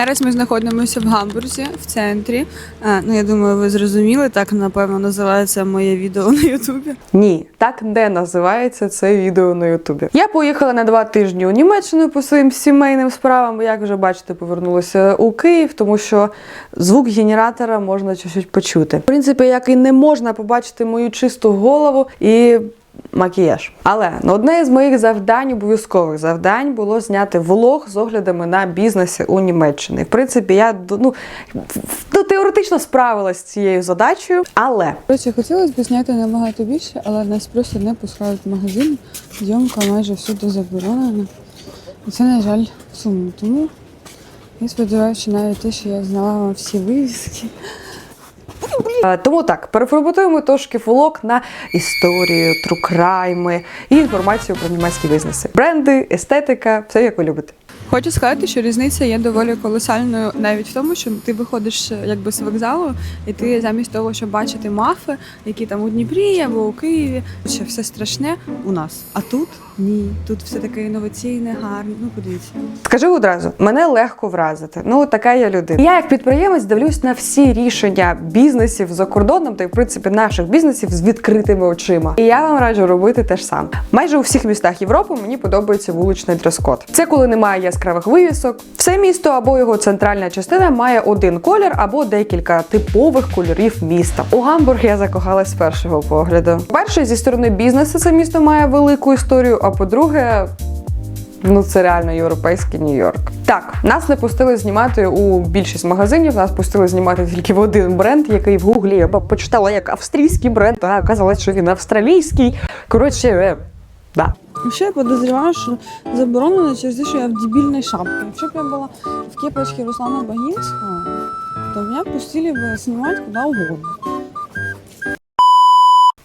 Зараз ми знаходимося в Гамбурзі, в центрі. А, ну, я думаю, ви зрозуміли, так напевно називається моє відео на Ютубі. Ні, так не називається це відео на Ютубі. Я поїхала на два тижні у Німеччину по своїм сімейним справам. Як вже бачите, повернулася у Київ, тому що звук генератора можна чуть-чуть почути. В принципі, як і не можна побачити мою чисту голову і. Макіяж. Але одне із моїх завдань, обов'язкових завдань, було зняти влог з оглядами на бізнесі у Німеччині. В принципі, я ну, теоретично справилась з цією задачею, але Коротше, хотілося б зняти набагато більше, але нас просто не пускають в магазин. Зйомка майже всюди заборонена. І це, на жаль, сумно. Тому я сподіваюся, навіть те, що я знала всі вивіски. Тому так, переформатуємо трошки фолок на історію, трукрайми і інформацію про німецькі бізнеси. Бренди, естетика, все як ви любите. Хочу сказати, що різниця є доволі колосальною навіть в тому, що ти виходиш е, якби з вокзалу, і ти замість того, щоб бачити мафи, які там у Дніпрі або у Києві, що все страшне у нас. А тут ні, тут все таке інноваційне, гарне. Ну подивіться. Скажу одразу, мене легко вразити. Ну така я людина. Я як підприємець дивлюсь на всі рішення бізнесів за кордоном та й в принципі наших бізнесів з відкритими очима. І я вам раджу робити те ж саме. Майже у всіх містах Європи мені подобається вуличний дрес-код. Це коли немає яскравих вивісок. Все місто або його центральна частина має один колір або декілька типових кольорів міста. У Гамбург я закохалась з першого погляду. Перше, зі сторони бізнесу, це місто має велику історію. А по-друге, Ну, це реально європейський Нью-Йорк. Так, нас не пустили знімати у більшість магазинів. Нас пустили знімати тільки в один бренд, який в гуглі я почитала як австрійський бренд. А оказалось, що він австралійський. Коротше, е, да. І ще я подозріваю, що заборонено через те, що я в дебільній шапці. Якщо б я була в кепочці Руслана Багінського, то мене пустили б знімати куди угодно.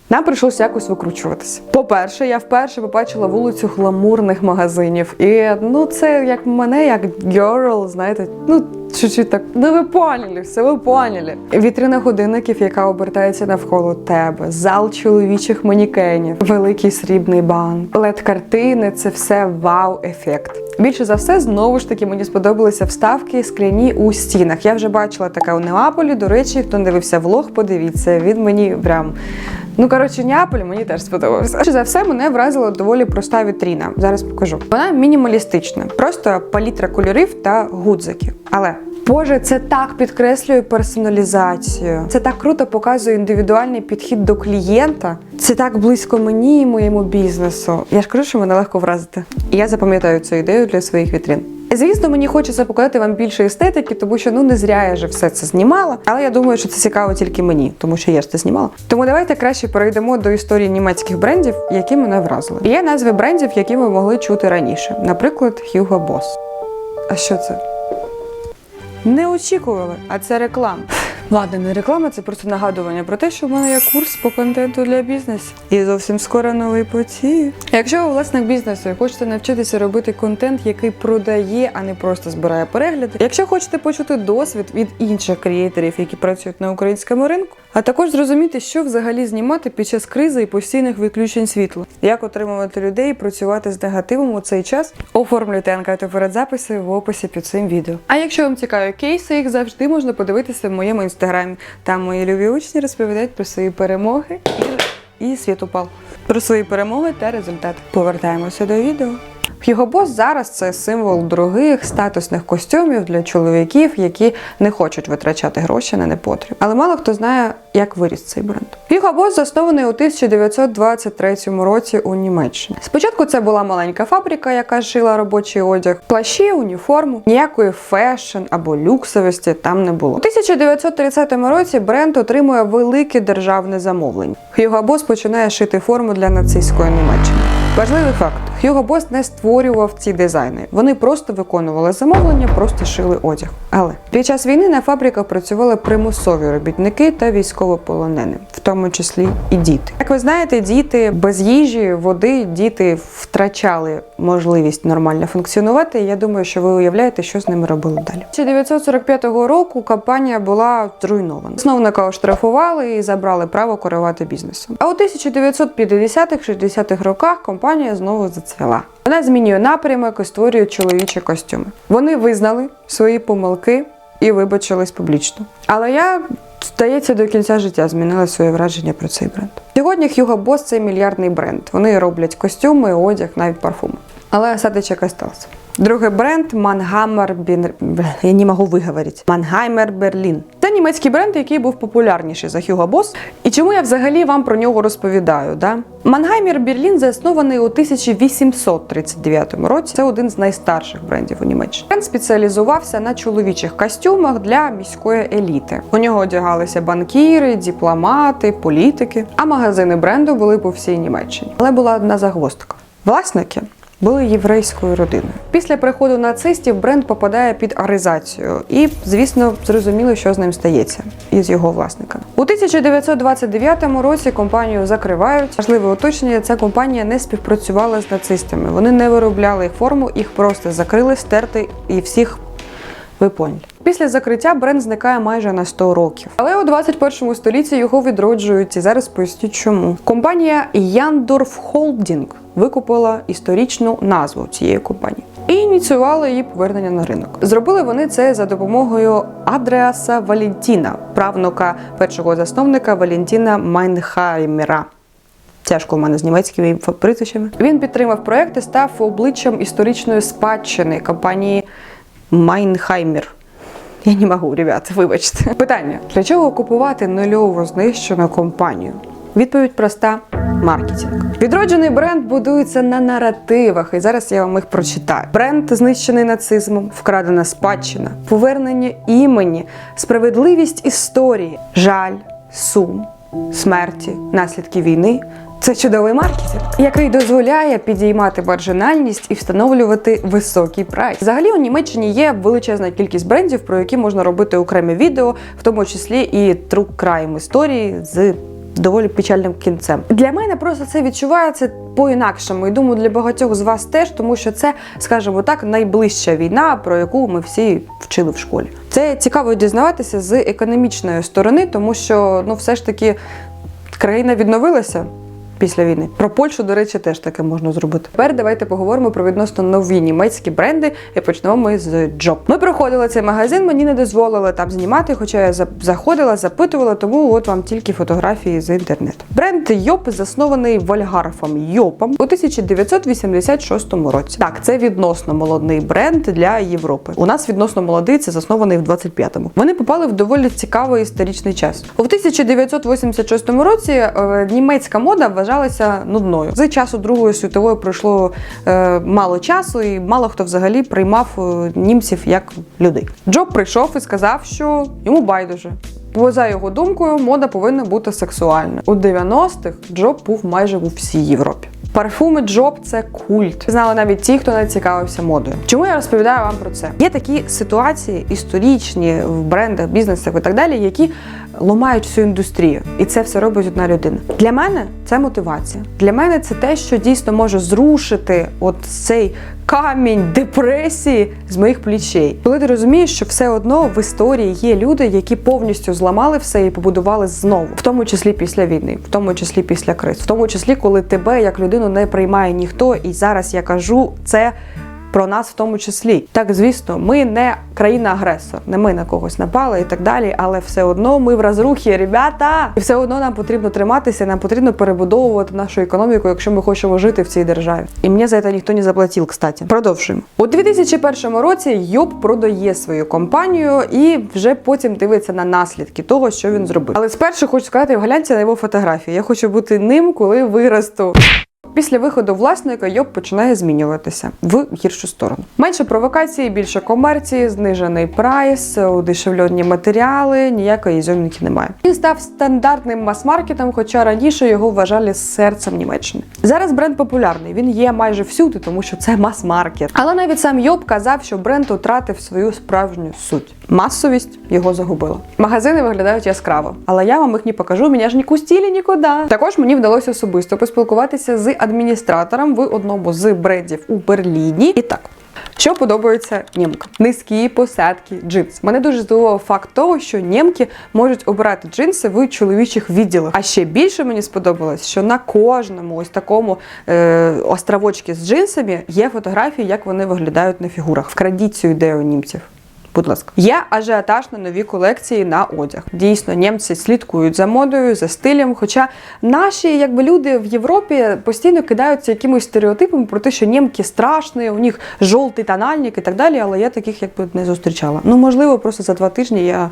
Нам прийшлося якось викручуватися. По-перше, я вперше побачила вулицю гламурних магазинів. І ну це як мене, як girl, знаєте, ну чуть-чуть так. Ну ви поняли, все ви поняли. Вітрина годинників, яка обертається навколо тебе, зал чоловічих манікенів, великий срібний бан, лед картини це все вау-ефект. Більше за все, знову ж таки, мені сподобалися вставки скляні у стінах. Я вже бачила таке у Неаполі. До речі, хто не дивився влог, подивіться. Він мені прям. Ну, коротше, Неаполь мені теж сподобався. Що за все, мене вразила доволі проста вітріна. Зараз покажу. Вона мінімалістична, просто палітра кольорів та гудзиків. Але Боже, це так підкреслює персоналізацію. Це так круто показує індивідуальний підхід до клієнта. Це так близько мені і моєму бізнесу. Я ж кажу, що мене легко вразити. І я запам'ятаю цю ідею для своїх вітрин. Звісно, мені хочеться показати вам більше естетики, тому що ну не зря я вже все це знімала. Але я думаю, що це цікаво тільки мені, тому що я ж це знімала. Тому давайте краще перейдемо до історії німецьких брендів, які мене вразили. Є назви брендів, які ви могли чути раніше. Наприклад, Hugo Boss. А що це? Не очікували, а це реклама. Ладно, не реклама, це просто нагадування про те, що в мене є курс по контенту для бізнесу. І зовсім скоро новий потік. Якщо ви власник бізнесу і хочете навчитися робити контент, який продає, а не просто збирає перегляди. Якщо хочете почути досвід від інших креаторів, які працюють на українському ринку, а також зрозуміти, що взагалі знімати під час кризи і постійних відключень світла, як отримувати людей і працювати з негативом у цей час, оформлюйте анкету перед записом в описі під цим відео. А якщо вам цікаві кейси, їх завжди можна подивитися в моєму інстаграмі. Там мої любі учні розповідають про свої перемоги і, і світ упав. Про свої перемоги та результати. Повертаємося до відео. Hugo Boss зараз це символ дорогих статусних костюмів для чоловіків, які не хочуть витрачати гроші на непотріб. Але мало хто знає, як виріс цей бренд. Hugo Boss заснований у 1923 році у Німеччині. Спочатку це була маленька фабрика, яка шила робочий одяг, плащі, уніформу. Ніякої фешн або люксовості там не було. У 1930 році бренд отримує велике державне замовлення. Hugo Boss починає шити форму для нацистської Німеччини. Важливий факт: Hugo Boss не створював ці дизайни. Вони просто виконували замовлення, просто шили одяг. Але під час війни на фабриках працювали примусові робітники та військовополонені, в тому числі і діти. Як ви знаєте, діти без їжі, води, діти втрачали можливість нормально функціонувати. І я думаю, що ви уявляєте, що з ними робили далі. 1945 року компанія була зруйнована. Основника оштрафували і забрали право керувати бізнесом. А у 1950-60-х роках компанія знову зацвіла. Вона змінює напрямок і створює чоловічі костюми. Вони визнали свої помилки і вибачились публічно. Але я, здається, до кінця життя змінила своє враження про цей бренд. Сьогодні Hugo Boss – це мільярдний бренд. Вони роблять костюми, одяг, навіть парфуми. Але осадочок остався. Другий бренд. Бля, Я не можу виговорити. Mannheimer Berlin. Це німецький бренд, який був популярніший за Hugo Boss. І чому я взагалі вам про нього розповідаю? Да? Mannheimer Berlin заснований у 1839 році. Це один з найстарших брендів у Німеччині. Бренд спеціалізувався на чоловічих костюмах для міської еліти. У нього одягалися банкіри, дипломати, політики. А магазини бренду були по всій Німеччині. Але була одна загвоздка. Власники були єврейською родиною. Після приходу нацистів бренд попадає під аризацію, і, звісно, зрозуміло, що з ним стається із його власниками. У 1929 році компанію закривають. Важливе уточнення: ця компанія не співпрацювала з нацистами. Вони не виробляли форму, їх просто закрили, стерти і всіх ви поняли. Після закриття бренд зникає майже на 100 років. Але у 21 столітті його відроджують і зараз поясню чому. Компанія Яндорф Холдінг викупила історичну назву цієї компанії і ініціювала її повернення на ринок. Зробили вони це за допомогою Адреаса Валентіна, правнука першого засновника Валентіна Майнхаймера. Тяжко в мене з німецькими прізвищами. Він підтримав проект і став обличчям історичної спадщини компанії Майнхаймер. Я не можу, ребята, вибачте. Питання: для чого купувати нульову знищену компанію? Відповідь проста: маркетинг. Відроджений бренд будується на наративах, і зараз я вам їх прочитаю. Бренд знищений нацизмом, вкрадена спадщина, повернення імені, справедливість історії, жаль, сум, смерті, наслідки війни. Це чудовий маркетинг, який дозволяє підіймати маржинальність і встановлювати високий прайс. Взагалі у Німеччині є величезна кількість брендів, про які можна робити окремі відео, в тому числі і true crime історії з доволі печальним кінцем. Для мене просто це відчувається по-інакшому. І думаю, для багатьох з вас теж, тому що це, скажімо так, найближча війна, про яку ми всі вчили в школі. Це цікаво дізнаватися з економічної сторони, тому що ну все ж таки країна відновилася. Після війни про Польщу, до речі, теж таке можна зробити. Тепер давайте поговоримо про відносно нові німецькі бренди і почнемо ми з Джоб. Ми проходили цей магазин, мені не дозволили там знімати, хоча я заходила, запитувала, тому от вам тільки фотографії з інтернету. Бренд Йоп заснований Вольгарфом Йопом у 1986 році. Так, це відносно молодий бренд для Європи. У нас відносно молодий, це заснований в 25-му. Вони попали в доволі цікавий історичний час. У 1986 році е, німецька мода вважалася нудною. З часу Другої світової пройшло е, мало часу, і мало хто взагалі приймав е, німців як людей. Джоб прийшов і сказав, що йому байдуже. Бо за його думкою, мода повинна бути сексуальною. У 90-х Джоб був майже у всій Європі. Парфуми Джоб це культ. Знали навіть ті, хто не цікавився модою. Чому я розповідаю вам про це? Є такі ситуації історичні в брендах, бізнесах і так далі, які ламають всю індустрію, і це все робить одна людина. Для мене це мотивація. Для мене це те, що дійсно може зрушити от цей камінь депресії з моїх плечей. Коли ти розумієш, що все одно в історії є люди, які повністю зламали все і побудували знову, в тому числі після війни, в тому числі після криз, в тому числі, коли тебе як людину не приймає ніхто. І зараз я кажу це. Про нас в тому числі. Так, звісно, ми не країна-агресор, не ми на когось напали і так далі, але все одно ми в розрухі, ребята! І все одно нам потрібно триматися, нам потрібно перебудовувати нашу економіку, якщо ми хочемо жити в цій державі. І мені за це ніхто не заплатив, кстати. Продовжуємо. У 2001 році Йоб продає свою компанію і вже потім дивиться на наслідки того, що він зробив. Але спершу хочу сказати, гляньте на його фотографії. Я хочу бути ним, коли виросту. Після виходу власника Йоб починає змінюватися в гіршу сторону. Менше провокації, більше комерції, знижений прайс, удешевлені матеріали, ніякої ізюмінки немає. Він став стандартним мас-маркетом, хоча раніше його вважали серцем Німеччини. Зараз бренд популярний. Він є майже всюди, тому що це мас-маркет. Але навіть сам Йоб казав, що бренд втратив свою справжню суть. Масовість його загубила. Магазини виглядають яскраво, але я вам їх не покажу, мене ж не кустілі нікуди. Також мені вдалося особисто поспілкуватися з адміністратором в одному з брендів у Берліні. І так. Що подобається німкам? Низькі посадки джинс. Мене дуже здивував факт того, що німки можуть обирати джинси в чоловічих відділах. А ще більше мені сподобалось, що на кожному ось такому е, островочці з джинсами є фотографії, як вони виглядають на фігурах. Вкрадіть цю ідею німців. Будь ласка, є ажіотаж на нові колекції на одяг. Дійсно, німці слідкують за модою, за стилем. Хоча наші якби люди в Європі постійно кидаються якимось стереотипами про те, що німки страшні, у них жовтий тональник і так далі. Але я таких якби не зустрічала. Ну можливо, просто за два тижні я.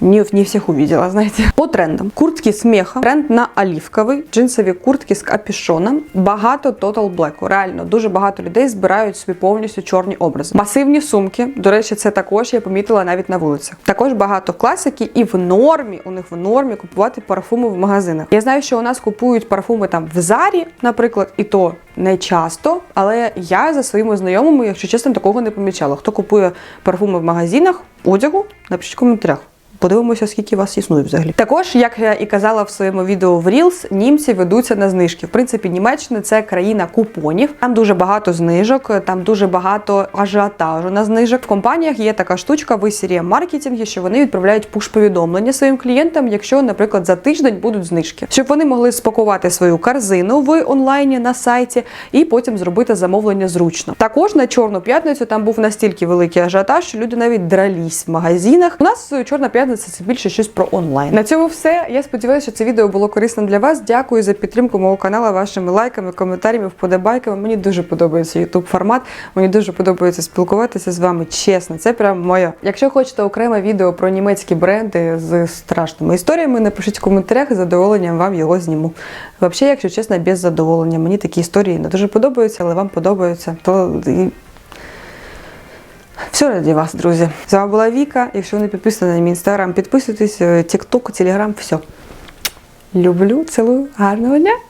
Не, не всех увидела, знаете. По трендам. Куртки з меха, тренд на олівковий, джинсові куртки з капюшоном, багато Total Black. Реально, дуже багато людей збирають собі повністю чорні образи. Масивні сумки. До речі, це також я помітила навіть на вулицях. Також багато класики, і в нормі, у них в нормі купувати парфуми в магазинах. Я знаю, що у нас купують парфуми там в Зарі, наприклад, і то не часто, але я за своїми знайомими, якщо чесно, такого не помічала. Хто купує парфуми в магазинах одягу, напишіть в коментарях. Подивимося, скільки вас існує взагалі. Також, як я і казала в своєму відео в Reels, німці ведуться на знижки. В принципі, Німеччина це країна купонів. Там дуже багато знижок, там дуже багато ажіотажу на знижок. В компаніях є така штучка в серії маркетингі, що вони відправляють пуш-повідомлення своїм клієнтам, якщо, наприклад, за тиждень будуть знижки, щоб вони могли спакувати свою корзину в онлайні на сайті і потім зробити замовлення зручно. Також на чорну п'ятницю там був настільки великий ажіотаж, що люди навіть дрались в магазинах. У нас чорна п'ятниця це більше щось про онлайн. На цьому все. Я сподіваюся, що це відео було корисним для вас. Дякую за підтримку мого каналу, вашими лайками, коментарями, вподобайками. Мені дуже подобається YouTube формат. Мені дуже подобається спілкуватися з вами. Чесно, це прям моє. Якщо хочете окреме відео про німецькі бренди з страшними історіями, напишіть в коментарях, з задоволенням вам його зніму. Взагалі, якщо чесно, без задоволення. Мені такі історії не дуже подобаються, але вам подобаються. То все раді вас, друзі. З вами була Віка. Якщо не підписані на мій інстаграм, підписуйтесь, тікток, телеграм, все. Люблю, цілую, гарного дня!